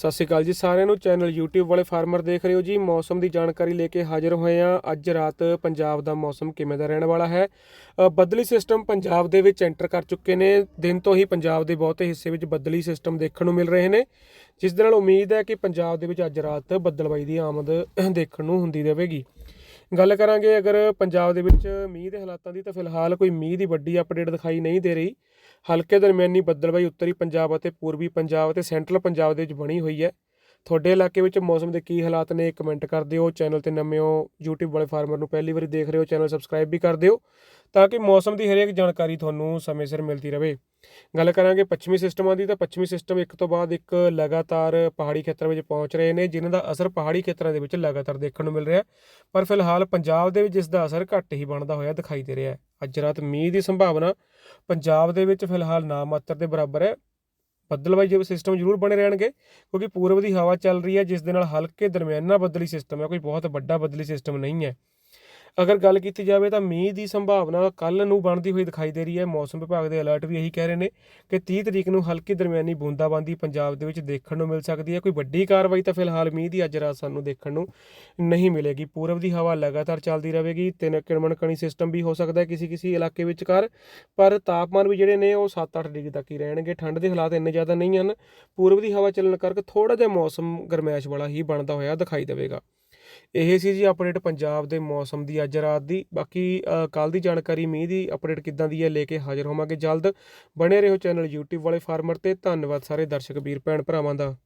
ਸਤਿ ਸ਼੍ਰੀ ਅਕਾਲ ਜੀ ਸਾਰਿਆਂ ਨੂੰ। ਚੈਨਲ YouTube ਵਾਲੇ ਫਾਰਮਰ ਦੇਖ ਰਹੇ ਹੋ ਜੀ। ਮੌਸਮ ਦੀ ਜਾਣਕਾਰੀ ਲੈ ਕੇ ਹਾਜ਼ਰ ਹੋਏ ਹਾਂ। ਅੱਜ ਰਾਤ ਪੰਜਾਬ ਦਾ ਮੌਸਮ ਕਿਵੇਂ ਦਾ ਰਹਿਣ ਵਾਲਾ ਹੈ? ਅ, ਬੱਦਲੀ ਸਿਸਟਮ ਪੰਜਾਬ ਦੇ ਵਿੱਚ ਐਂਟਰ ਕਰ ਚੁੱਕੇ ਨੇ। ਦਿਨ ਤੋਂ ਹੀ ਪੰਜਾਬ ਦੇ ਬਹੁਤੇ ਹਿੱਸੇ ਵਿੱਚ ਬੱਦਲੀ ਸਿਸਟਮ ਦੇਖਣ ਨੂੰ ਮਿਲ ਰਹੇ ਨੇ। ਜਿਸ ਦੇ ਨਾਲ ਉਮੀਦ ਹੈ ਕਿ ਪੰਜਾਬ ਦੇ ਵਿੱਚ ਅੱਜ ਰਾਤ ਬੱਦਲਬਾਈ ਦੀ ਆਮਦ ਦੇਖਣ ਨੂੰ ਹੁੰਦੀ ਰਹੇਗੀ ਗੱਲ ਕਰਾਂਗੇ ਅਗਰ ਪੰਜਾਬ ਦੇ ਵਿੱਚ ਮੀਂਹ ਦੇ ਹਾਲਾਤਾਂ ਦੀ ਤਾਂ ਫਿਲਹਾਲ ਕੋਈ ਮੀਂਹ ਦੀ ਵੱਡੀ ਅਪਡੇਟ ਦਿਖਾਈ ਨਹੀਂ ਦੇ ਰਹੀ। ਹਲਕੇ ਦਰਮਿਆਨੀ ਬੱਦਲਬਾਈ ਉੱਤਰੀ ਪੰਜਾਬ ਅਤੇ ਪੂਰਬੀ ਪੰਜਾਬ ਅਤੇ ਸੈਂਟਰਲ ਪੰਜਾਬ ਦੇ ਵਿੱਚ ਬਣੀ ਹੋਈ ਹੈ। ਤੁਹਾਡੇ ਇਲਾਕੇ ਵਿੱਚ ਮੌਸਮ ਦੇ ਕੀ ਹਾਲਾਤ ਨੇ ਕਮੈਂਟ ਕਰ ਦਿਓ। ਚੈਨਲ ਤੇ ਨਵੇਂ ਹੋ YouTube ਵਾਲੇ ਫਾਰਮਰ ਨੂੰ ਪਹਿਲੀ ਵਾਰੀ ਦੇਖ ਰਹੇ ਹੋ ਚੈਨਲ ਸਬਸਕ੍ਰਾਈਬ ਵੀ ਕਰ ਦਿਓ ਤਾਂ ਕਿ ਮੌਸਮ ਦੀ ਹਰੇਕ ਜਾਣਕਾਰੀ ਤੁਹਾਨੂੰ ਸਮੇਂ ਸਿਰ ਮਿਲਦੀ ਰਹੇ। ਗੱਲ ਕਰਾਂਗੇ ਪੱਛਮੀ ਸਿਸਟਮਾਂ ਦੀ ਤਾਂ ਪੱਛਮੀ ਸਿਸਟਮ ਇੱਕ ਤੋਂ ਬਾਅਦ ਇੱਕ ਲਗਾਤਾਰ ਪਹਾੜੀ ਖੇਤਰਾਂ ਵਿੱਚ ਪਹੁੰਚ ਰਹੇ ਨੇ, ਜਿਨ੍ਹਾਂ ਦਾ ਅਸਰ ਪਹਾੜੀ ਖੇਤਰਾਂ ਦੇ ਵਿੱਚ ਲਗਾਤਾਰ ਦੇਖਣ ਨੂੰ ਮਿਲ ਰਿਹਾ। ਪਰ ਫਿਲਹਾਲ ਪੰਜਾਬ ਦੇ ਵਿੱਚ ਇਸ ਦਾ ਅਸਰ ਘੱਟ ਹੀ ਬਣਦਾ ਹੋਇਆ ਦਿਖਾਈ ਦੇ ਰਿਹਾ ਹੈ। ਅੱਜ ਰਾਤ ਮੀਂਹ ਦੀ ਸੰਭਾਵਨਾ ਪੰਜਾਬ ਦੇ ਵਿੱਚ ਫਿਲਹਾਲ ਨਾ ਮਾਤਰ ਦੇ ਬਰਾਬਰ ਹੈ। ਬੱਦਲਬਾਈ ਜਿਹੇ ਸਿਸਟਮ ਜ਼ਰੂਰ ਬਣੇ ਰਹਿਣਗੇ, ਕਿਉਂਕਿ ਪੂਰਬ ਦੀ ਹਵਾ ਚੱਲ ਰਹੀ ਹੈ, ਜਿਸ ਦੇ ਨਾਲ ਹਲਕੇ ਦਰਮਿਆਨਾ ਬੱਦਲੀ ਸਿਸਟਮ ਹੈ। ਕੋਈ ਬਹੁਤ ਵੱਡਾ ਬੱਦਲੀ ਸਿਸਟਮ ਨਹੀਂ ਹੈ। ਅਗਰ ਗੱਲ ਕੀਤੀ ਜਾਵੇ ਤਾਂ ਮੀਂਹ ਦੀ ਸੰਭਾਵਨਾ ਕੱਲ ਨੂੰ ਬਣਦੀ ਹੋਈ ਦਿਖਾਈ ਦੇ ਰਹੀ ਹੈ। ਮੌਸਮ ਵਿਭਾਗ ਦੇ ਅਲਰਟ ਵੀ ਇਹੀ ਕਹਿ ਰਹੇ ਨੇ ਕਿ 30 ਤਰੀਕ ਨੂੰ ਹਲਕੀ ਦਰਮਿਆਨੀ ਬੂੰਦਾਬਾਂਦੀ ਪੰਜਾਬ ਦੇ ਵਿੱਚ ਦੇਖਣ ਨੂੰ ਮਿਲ ਸਕਦੀ ਹੈ। ਕੋਈ ਵੱਡੀ ਕਾਰਵਾਈ ਤਾਂ ਫਿਲਹਾਲ ਮੀਂਹ ਦੀ ਅੱਜ ਰਾਤ ਸਾਨੂੰ ਦੇਖਣ ਨੂੰ ਨਹੀਂ ਮਿਲੇਗੀ। ਪੂਰਬ ਦੀ ਹਵਾ ਲਗਾਤਾਰ ਚੱਲਦੀ ਰਹੇਗੀ। ਤਿੰਨ ਕਿਣਮਣ ਕਣੀ ਸਿਸਟਮ ਵੀ ਹੋ ਸਕਦਾ ਹੈ ਕਿਸੇ ਕਿਸੇ ਇਲਾਕੇ ਵਿਚਕਾਰ। ਪਰ ਤਾਪਮਾਨ ਵੀ ਜਿਹੜੇ ਨੇ ਉਹ 7-8 ਡਿਗਰੀ ਤੱਕ ਹੀ ਰਹਿਣਗੇ। ਠੰਡ ਦੇ ਹਾਲਾਤ ਇੰਨੇ ਜ਼ਿਆਦਾ ਨਹੀਂ ਹਨ। ਪੂਰਬ ਦੀ ਹਵਾ ਚੱਲਣ ਕਰਕੇ ਥੋੜਾ ਜਿਹਾ ਮੌਸਮ ਗਰਮੈਸ਼ ਵਾਲਾ ਹੀ ਬਣਦਾ ਹੋਇਆ ਦਿਖਾਈ ਦੇਵੇਗਾ। ਇਹ ਸੀ ਜੀ ਅਪਡੇਟ ਪੰਜਾਬ ਦੇ ਮੌਸਮ ਦੀ ਅੱਜ ਰਾਤ ਦੀ। ਬਾਕੀ ਕੱਲ ਦੀ ਜਾਣਕਾਰੀ ਮੀਂਹ ਦੀ ਅਪਡੇਟ ਕਿੱਦਾਂ ਦੀ ਹੈ, ਲੈ ਕੇ ਹਾਜ਼ਰ ਹੋਵਾਂਗੇ ਜਲਦ। ਬਣੇ ਰਹੋ ਚੈਨਲ YouTube ਵਾਲੇ ਫਾਰਮਰ ਤੇ। ਧੰਨਵਾਦ ਸਾਰੇ ਦਰਸ਼ਕ, ਵੀਰ, ਭੈਣ, ਭਰਾਵਾਂ ਦਾ।